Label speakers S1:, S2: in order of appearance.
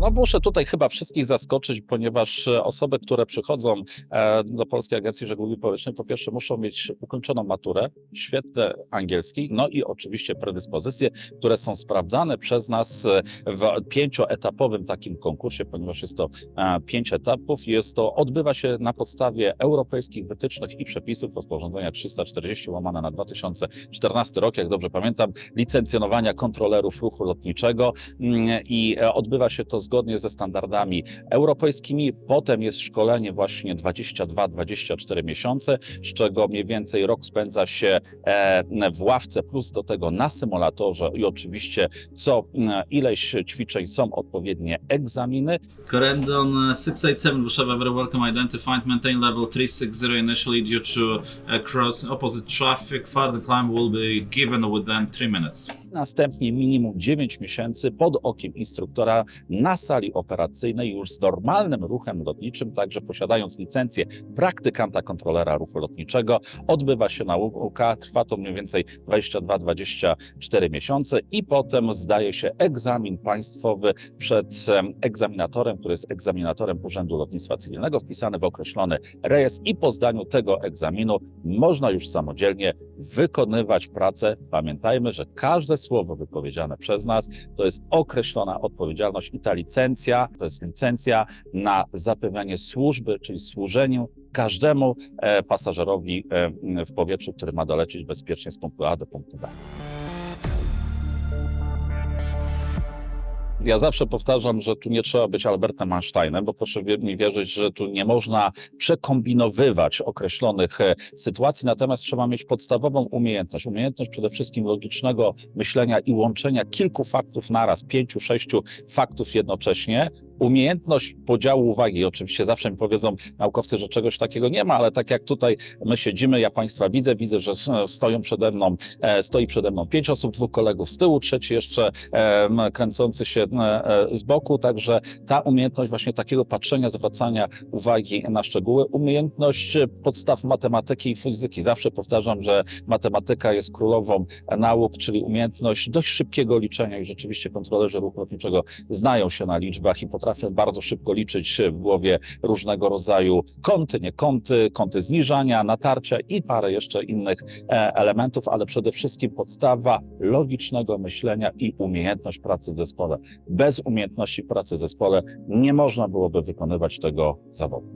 S1: No muszę tutaj chyba wszystkich zaskoczyć, ponieważ e, osoby, które przychodzą e, do Polskiej Agencji Żeglugi Powietrznej, po pierwsze muszą mieć ukończoną maturę, świetny angielski, no i oczywiście predyspozycje, które są sprawdzane przez nas e, w pięcioetapowym takim konkursie, ponieważ jest to pięć etapów. Jest to, odbywa się na podstawie europejskich wytycznych i przepisów rozporządzenia 340 łamane na 2014 rok, jak dobrze pamiętam, licencjonowania kontrolerów ruchu lotniczego mm, i odbywa się to zgodnie ze standardami europejskimi. Potem jest szkolenie właśnie 22-24 miesiące, z czego mniej więcej rok spędza się e, w ławce, plus do tego na symulatorze i oczywiście co mm, ileś ćwiczeń są odpowiednie egzaminy.
S2: Uh, 687 Warszawa, very welcome. Identified, maintain level 360 initially due to uh, cross opposite traffic. Further climb will be given within 3 minutes.
S1: Następnie minimum 9 miesięcy pod okiem instruktora na sali operacyjnej już z normalnym ruchem lotniczym, także posiadając licencję praktykanta kontrolera ruchu lotniczego. Odbywa się nauka, trwa to mniej więcej 22-24 miesiące i potem zdaje się egzamin państwowy przed em, egzaminatorem, który jest egzaminatorem Urzędu Lotnictwa Cywilnego, wpisany w określony rejestr i po zdaniu tego egzaminu można już samodzielnie wykonywać pracę. Pamiętajmy, że każde słowo wypowiedziane przez nas to jest określona odpowiedzialność i ta licencja to jest licencja na zapewnianie służby, czyli służeniu każdemu e, pasażerowi e, w powietrzu, który ma dolecieć bezpiecznie z punktu A do punktu B. Ja zawsze powtarzam, że tu nie trzeba być Albertem Einsteinem, bo proszę mi wierzyć, że tu nie można przekombinowywać określonych e, sytuacji, natomiast trzeba mieć podstawową umiejętność. Umiejętność przede wszystkim logicznego myślenia i łączenia kilku faktów naraz, pięciu, sześciu faktów jednocześnie. Umiejętność podziału uwagi. Oczywiście zawsze mi powiedzą naukowcy, że czegoś takiego nie ma, ale tak jak tutaj my siedzimy, ja Państwa widzę, widzę, że stoją przede mną, e, stoi przede mną pięć osób, dwóch kolegów z tyłu, trzeci jeszcze kręcący się e, z boku, także ta umiejętność właśnie takiego patrzenia, zwracania uwagi na szczegóły, umiejętność e, podstaw matematyki i fizyki. Zawsze powtarzam, że matematyka jest królową nauk, czyli umiejętność dość szybkiego liczenia i rzeczywiście kontrolerzy ruchu lotniczego znają się na liczbach i potrafią bardzo szybko liczyć w głowie różnego rodzaju kąty, nie kąty, kąty zniżania, natarcia i parę jeszcze innych e, elementów, ale przede wszystkim podstawa logicznego myślenia i umiejętność pracy w zespole. Bez umiejętności pracy w zespole nie można byłoby wykonywać tego zawodu.